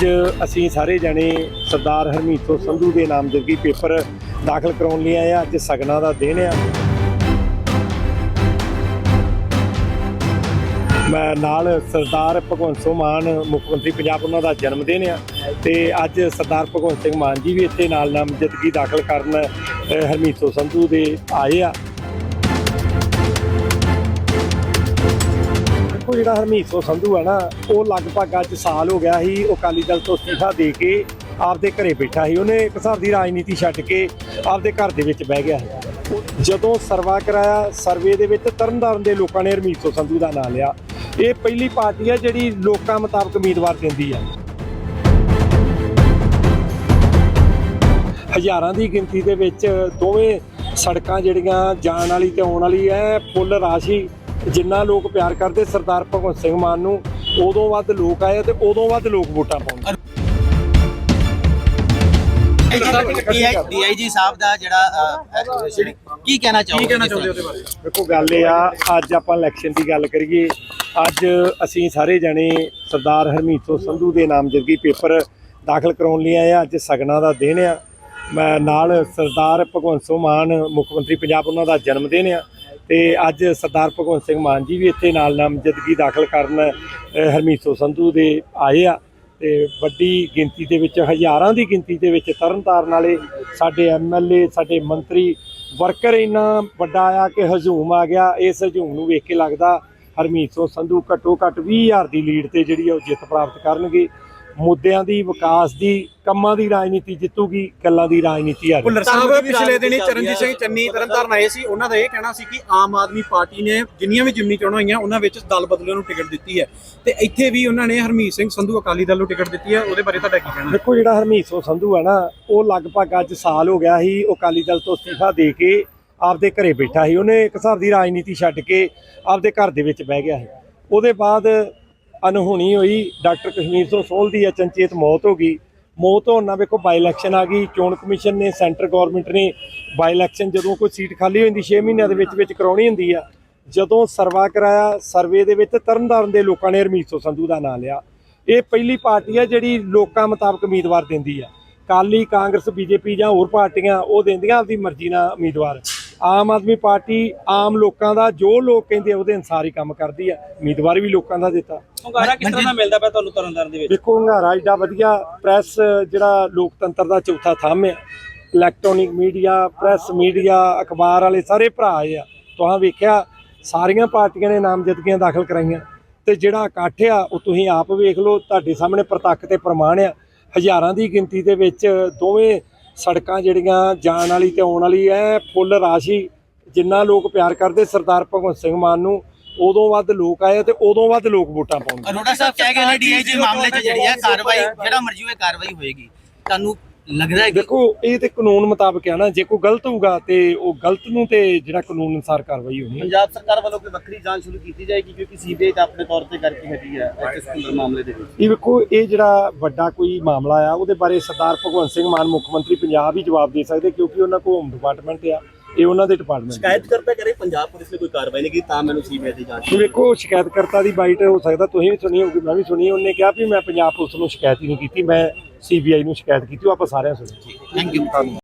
ਅੱਜ ਅਸੀਂ ਸਾਰੇ ਜਣੇ ਸਰਦਾਰ ਹਰਮੀਤ ਸਿੰਘ ਸੰਧੂ ਦੇ ਨਾਮਜ਼ਦਗੀ ਪੇਪਰ ਦਾਖਲ ਕਰਾਉਣ ਲਈ ਆਏ ਆ ਅੱਜ ਸਗਨਾਂ ਦਾ ਦਿਨ ਆ। ਮੈਂ ਨਾਲ ਸਰਦਾਰ ਭਗਵੰਤ ਸਿੰਘ ਮਾਨ, ਮੁੱਖ ਮੰਤਰੀ ਪੰਜਾਬ ਉਹਨਾਂ ਦਾ ਜਨਮ ਦਿਨ ਆ। ਤੇ ਅੱਜ ਸਰਦਾਰ ਭਗਵੰਤ ਸਿੰਘ ਮਾਨ ਜੀ ਵੀ ਇੱਥੇ ਨਾਲ ਨਾਮਜ਼ਦਗੀ ਦਾਖਲ ਕਰਨ ਹਰਮੀਤ ਸਿੰਘ ਸੰਧੂ ਦੇ ਆਏ ਆ। ਦੇਖੋ ਜਿਹੜਾ ਹਰਮੀਤ ਸਿੰਘ ਸੰਧੂ ਹੈ ਨਾ, ਉਹ ਲਗਭਗ ਅੱਜ ਸਾਲ ਹੋ ਗਿਆ ਸੀ, ਉਹ ਅਕਾਲੀ ਦਲ ਤੋਂ ਅਸਤੀਫਾ ਦੇ ਕੇ ਆਪਦੇ ਘਰੇ ਬੈਠਾ ਸੀ। ਉਹਨੇ ਇੱਕ ਹਿਸਾਬ ਦੀ ਰਾਜਨੀਤੀ ਛੱਡ ਕੇ ਆਪਦੇ ਘਰ ਦੇ ਵਿੱਚ ਬਹਿ ਗਿਆ ਸੀ। ਜਦੋਂ ਸਰਵਾ ਕਰਾਇਆ, ਸਰਵੇ ਦੇ ਵਿੱਚ ਤਰਨਤਾਰਨ ਦੇ ਲੋਕਾਂ ਨੇ ਹਰਮੀਤ ਸਿੰਘ ਸੰਧੂ ਦਾ ਨਾਮ ਲਿਆ। ਇਹ ਪਹਿਲੀ ਪਾਰਟੀ ਹੈ ਜਿਹੜੀ ਲੋਕਾਂ ਮੁਤਾਬਕ ਉਮੀਦਵਾਰ ਦਿੰਦੀ ਹੈ ਹਜ਼ਾਰਾਂ ਦੀ ਗਿਣਤੀ ਦੇ ਵਿੱਚ ਦੋਵੇਂ ਸੜਕਾਂ ਜਿਹੜੀਆਂ ਜਾਣ ਵਾਲੀ ਤੇ ਆਉਣ ਵਾਲੀ ਹੈ ਫੁੱਲ ਰਾਸ਼ੀ ਜਿੰਨਾ ਲੋਕ ਪਿਆਰ ਕਰਦੇ ਸਰਦਾਰ ਭਗਵੰਤ ਸਿੰਘ ਮਾਨ ਨੂੰ ਉਦੋਂ ਵੱਧ ਲੋਕ ਆਏ ਤੇ ਉਦੋਂ ਵੱਧ ਲੋਕ ਵੋਟਾਂ ਪਾਉਂਦੇ। ਡੀਆਈਜੀ ਸਾਹਿਬ ਦਾ ਜਿਹੜਾ ਅਹ, ਜਿਹੜੀ ਕੀ ਕਹਿਣਾ ਚਾਹੋਗੇ? ਕੀ ਕਹਿਣਾ ਚਾਹੁੰਦੇ ਉਹਦੇ ਬਾਰੇ? ਦੇਖੋ ਗੱਲ ਇਹ ਆ ਅੱਜ ਆਪਾਂ ਇਲੈਕਸ਼ਨ ਦੀ ਗੱਲ ਕਰੀਏ। ਅੱਜ ਅਸੀਂ ਸਾਰੇ ਜਣੇ ਸਰਦਾਰ ਹਰਮੀਤ ਸਿੰਘ ਸੰਧੂ ਦੇ ਨਾਮਜ਼ਦਗੀ ਪੇਪਰ ਦਾਖਲ ਕਰਾਉਣ ਲਈ ਆਏ ਆ। ਅੱਜ ਸਗਨਾਂ ਦਾ ਦਿਨ ਆ। ਮੈਂ ਨਾਲ ਸਰਦਾਰ ਭਗਵੰਤ ਸਿੰਘ ਮਾਨ ਮੁੱਖ ਮੰਤਰੀ ਪੰਜਾਬ ਉਹਨਾਂ ਦਾ ਜਨਮ ਦਿਨ ਆ। ਤੇ ਅੱਜ ਸਰਦਾਰ ਭਗਵੰਤ ਸਿੰਘ ਮਾਨ ਜੀ ਵੀ ਇੱਥੇ ਨਾਲ ਨਾਮਜ਼ਦਗੀ ਦਾਖਲ ਕਰਨ ਅ, ਹਰਮੀਤ ਸਿੰਘ ਸੰਧੂ ਦੇ ਆਏ ਆ ਤੇ ਵੱਡੀ ਗਿਣਤੀ ਦੇ ਵਿੱਚ ਹਜ਼ਾਰਾਂ ਦੀ ਗਿਣਤੀ ਦੇ ਵਿੱਚ ਤਰਨਤਾਰਨ ਵਾਲੇ ਸਾਡੇ ਐਮਐਲਏ ਸਾਡੇ ਮੰਤਰੀ ਵਰਕਰ ਇੰਨਾ ਵੱਡਾ ਆ ਕਿ ਹਜੂਮ ਆ ਗਿਆ। ਇਸ ਹਜੂਮ ਨੂੰ ਵੇਖ ਕੇ ਲੱਗਦਾ ਹਰਮੀਤ ਸਿੰਘ ਸੰਧੂ ਘੱਟੋ ਘੱਟ 20000 ਦੀ ਲੀਡ ਤੇ ਜਿਹੜੀ ਆ ਉਹ ਜਿੱਤ ਪ੍ਰਾਪਤ ਕਰਨਗੇ। ਮੁੱਦਿਆਂ ਦੀ ਵਿਕਾਸ ਦੀ ਕੰਮਾਂ ਦੀ ਰਾਜਨੀਤੀ ਜਿੱਤੂਗੀ ਗੱਲਾਂ ਦੀ ਰਾਜਨੀਤੀ ਹਾਰੇਗੀ ਭੁੱਲਰ ਸਾਹਿਬ ਵੀ ਪਿਛਲੇ ਦਿਨੀ ਚਰਨਜੀਤ। ਸਿੰਘ ਚੰਨੀ ਤਰਨਤਾਰਨ ਆਏ ਸੀ ਉਹਨਾਂ ਦਾ ਇਹ ਕਹਿਣਾ ਸੀ ਕਿ ਆਮ ਆਦਮੀ ਪਾਰਟੀ ਨੇ ਜਿੰਨੀਆਂ ਵੀ ਜਿਮਨੀ ਚੋਣਾਂ ਹੋਈਆਂ ਉਹਨਾਂ ਵਿੱਚ ਦਲ ਬਦਲੇ ਨੂੰ ਟਿਕਟ ਦਿੱਤੀ ਹੈ। ਤੇ ਇੱਥੇ ਵੀ ਉਹਨਾਂ ਨੇ ਹਰਮੀਤ ਸਿੰਘ ਸੰਧੂ ਅਕਾਲੀ ਦਲ ਨੂੰ ਟਿਕਟ ਦਿੱਤੀ ਹੈ ਉਹਦੇ ਬਾਰੇ ਤੁਹਾਡਾ ਕੀ ਕਹਿਣਾ? ਦੇਖੋ ਜਿਹੜਾ ਹਰਮੀਤ ਸਿੰਘ ਸੰਧੂ ਹੈ ਨਾ ਉਹ ਲਗਭਗ ਅੱਜ ਸਾਲ ਹੋ ਗਿਆ ਸੀ ਉਹ ਅਕਾਲੀ ਦਲ ਤੋਂ ਅਸਤੀਫਾ ਦੇ ਕੇ ਆਪਦੇ ਘਰੇ ਬੈਠਾ ਸੀ। ਉਹਨੇ ਇੱਕ ਹਿਸਾਬ ਦੀ ਰਾਜਨੀਤੀ ਛੱਡ ਕੇ ਆਪਦੇ ਘਰ ਦੇ ਵਿੱਚ ਬਹਿ ਗਿਆ ਸੀ। ਉਹਦੇ ਬਾਅਦ ਅਨਹੋਣੀ ਹੋਈ, ਡਾਕਟਰ ਕਸ਼ਮੀਰ ਸਿੰਘ ਸੋਲ ਦੀ ਅਚਨਚੇਤ ਮੌਤ ਹੋ ਗਈ। ਮੌਤ ਹੋਣ ਨਾਲ ਵੇਖੋ ਬਾਈ ਇਲੈਕਸ਼ਨ ਆ ਗਈ। ਚੋਣ ਕਮਿਸ਼ਨ ਨੇ, ਸੈਂਟਰ ਗਵਰਨਮੈਂਟ ਨੇ ਬਾਈ ਇਲੈਕਸ਼ਨ ਜਦੋਂ ਕੋਈ ਸੀਟ ਖਾਲੀ ਹੋ ਜਾਂਦੀ 6 ਮਹੀਨਿਆਂ ਦੇ ਵਿੱਚ ਵਿੱਚ ਕਰਾਉਣੀ ਹੁੰਦੀ ਆ, ਜਦੋਂ ਸਰਵਾ ਕਰਾਇਆ ਸਰਵੇ ਦੇ ਵਿੱਚ ਤਰਨਤਾਰਨ ਦੇ ਲੋਕਾਂ ਨੇ ਹਰਮੀਤ ਸਿੰਘ ਸੰਧੂ ਦਾ ਨਾਮ ਲਿਆ। ਇਹ ਪਹਿਲੀ ਪਾਰਟੀ ਆ ਜਿਹੜੀ ਲੋਕਾਂ ਮੁਤਾਬਕ ਉਮੀਦਵਾਰ ਦਿੰਦੀ ਆ। ਕਾਲੀ ਕਾਂਗਰਸ, ਬੀਜੇਪੀ ਜਾਂ ਹੋਰ ਪਾਰਟੀਆਂ ਉਹ ਦਿੰਦੀਆਂ, ਆਪਦੀ ਮਰਜ਼ੀ ਨਾਲ ਉਮੀਦਵਾਰ। ਆਮ ਆਦਮੀ ਪਾਰਟੀ ਆਮ ਲੋਕਾਂ ਦਾ ਜੋ ਲੋਕ ਕਹਿੰਦੇ ਉਹਦੇ ਅਨਸਾਰ ਹੀ ਕੰਮ ਕਰਦੀ ਆ। ਉਮੀਦਵਾਰ ਵੀ ਲੋਕਾਂ ਦਾ ਦਿੱਤਾ। ਹੁੰਗਾਰਾ ਕਿਸ ਤਰ੍ਹਾਂ ਦਾ ਮਿਲਦਾ ਪਿਆ ਤੁਹਾਨੂੰ ਤਰਨਤਾਰਨ ਦੇ ਵਿੱਚ? ਦੇਖੋ ਹੰਗਾਰਾ ਏਡਾ ਵਧੀਆ ਪ੍ਰੈਸ ਜਿਹੜਾ ਲੋਕਤੰਤਰ ਦਾ ਚੌਥਾ ਥੰਮ ਆ। ਇਲੈਕਟ੍ਰੋਨਿਕ ਮੀਡੀਆ ਪ੍ਰੈਸ ਮੀਡੀਆ ਅਖਬਾਰ ਵਾਲੇ ਸਾਰੇ ਭਰਾ ਆਏ ਆ। ਤੁਹਾਂ ਵੇਖਿਆ ਸਾਰੀਆਂ ਪਾਰਟੀਆਂ ਨੇ ਨਾਮਜ਼ਦਗੀਆਂ ਦਾਖਲ ਕਰਾਈਆਂ। ਤੇ ਜਿਹੜਾ ਇਕੱਠ ਆ ਉਹ ਤੁਸੀਂ ਆਪ ਵੇਖ ਲਓ ਤੁਹਾਡੇ ਸਾਹਮਣੇ ਪ੍ਰਤੱਖ ਤੇ ਪ੍ਰਮਾਣ ਆ। ਹਜ਼ਾਰਾਂ ਦੀ ਗਿਣਤੀ ਦੇ ਵਿੱਚ ਦੋਵੇਂ ਸੜਕਾਂ ਜਿਹੜੀਆਂ ਜਾਣ ਵਾਲੀ ਤੇ ਆਉਣ ਵਾਲੀ ਐ ਫੁੱਲ ਰਾਸ਼ੀ ਜਿੰਨਾ ਲੋਕ ਪਿਆਰ ਕਰਦੇ ਸਰਦਾਰ ਭਗਵੰਤ ਸਿੰਘ ਮਾਨ ਨੂੰ ਉਦੋਂ ਵੱਧ ਲੋਕ ਆਏ ਤੇ ਉਦੋਂ ਵੱਧ ਲੋਕ ਵੋਟਾਂ ਪਾਉਣਗੇ ਅਰੋੜਾ ਸਾਹਿਬ ਕਹਿ ਗਏ ਨੇ ਡੀਆਈਜੀ ਮਾਮਲੇ 'ਚ ਜਿਹੜੀ ਹੈ ਕਾਰਵਾਈ ਜਿਹੜਾ ਮਰਜ਼ੀ ਹੋਏ ਕਾਰਵਾਈ ਹੋਏਗੀ। ਤੁਹਾਨੂੰ ਲੱਗਦਾ ਹੈ ਕਿ ਦੇਖੋ ਇਹ ਤੇ ਕਾਨੂੰਨ ਮੁਤਾਬਕ ਆ ਨਾ ਜੇ ਕੋਈ ਗਲਤ ਹੋਊਗਾ ਤੇ ਉਹ ਗਲਤ ਨੂੰ ਤੇ ਜਿਹੜਾ ਕਾਨੂੰਨ ਅਨੁਸਾਰ ਕਾਰਵਾਈ ਹੋਣੀ ਹੈ। ਪੰਜਾਬ ਸਰਕਾਰ ਵੱਲੋਂ ਕੋਈ ਵੱਖਰੀ ਜਾਂਚ ਸ਼ੁਰੂ ਕੀਤੀ ਜਾਏਗੀ ਕਿਉਂਕਿ ਸੀਬੀਆਈ ਤਾਂ ਆਪਣੇ ਤੌਰ ਤੇ ਕਰਕੇ ਹਟੀ ਹੈ ਐਚਐਸ ਕੁੰਦਰ ਮਾਮਲੇ ਦੇ ਵਿੱਚ। ਇਹ ਵੇਖੋ ਇਹ ਜਿਹੜਾ ਵੱਡਾ ਕੋਈ ਮਾਮਲਾ ਆ ਉਹਦੇ ਬਾਰੇ ਸਰਦਾਰ ਭਗਵੰਤ ਸਿੰਘ ਮਾਨ ਮੁੱਖ ਮੰਤਰੀ ਪੰਜਾਬ ਹੀ ਜਵਾਬ ਦੇ ਸਕਦੇ ਕਿਉਂਕਿ ਉਹਨਾਂ ਕੋਲ ਹੋਮ ਡਿਪਾਰਟਮੈਂਟ ਆ ਇਹ ਉਹਨਾਂ ਦੇ ਡਿਪਾਰਟਮੈਂਟ ਸ਼ਿਕਾਇਤ ਕਰਤਾ ਕਰੇ ਪੰਜਾਬ ਪੁਲਿਸ ਨੇ ਕੋਈ ਕਾਰਵਾਈ ਨਹੀਂ ਕੀਤੀ ਤਾਂ ਮੈਨੂੰ ਸੀਬੀਆਈ ਦੀ ਜਾਂਚ ਵੇਖੋ ਸ਼ਿਕਾਇਤਕਰਤਾ ਦੀ ਬਾਈਟ ਹੋ ਸਕਦਾ ਤੁਸੀਂ ਵੀ ਸੁਣੀ ਹੋਊਗੀ ਮੈਂ ਵੀ ਸੁਣੀ ਉਹਨੇ ਕਿਹਾ ਵੀ ਮੈਂ ਪੰਜਾਬ ਪੁਲਿਸ ਨੂੰ ਸ਼ਿਕਾਇਤ ਹੀ ਨਹੀਂ ਕੀਤੀ ਮੈਂ ਸੀਬੀਆਈ ਨੂੰ ਸ਼ਿਕਾਇਤ ਕੀਤੀ ਉਹ ਆਪਾਂ ਸਾਰਿਆਂ ਸੁਣੀ ਥੈਂਕ ਯੂ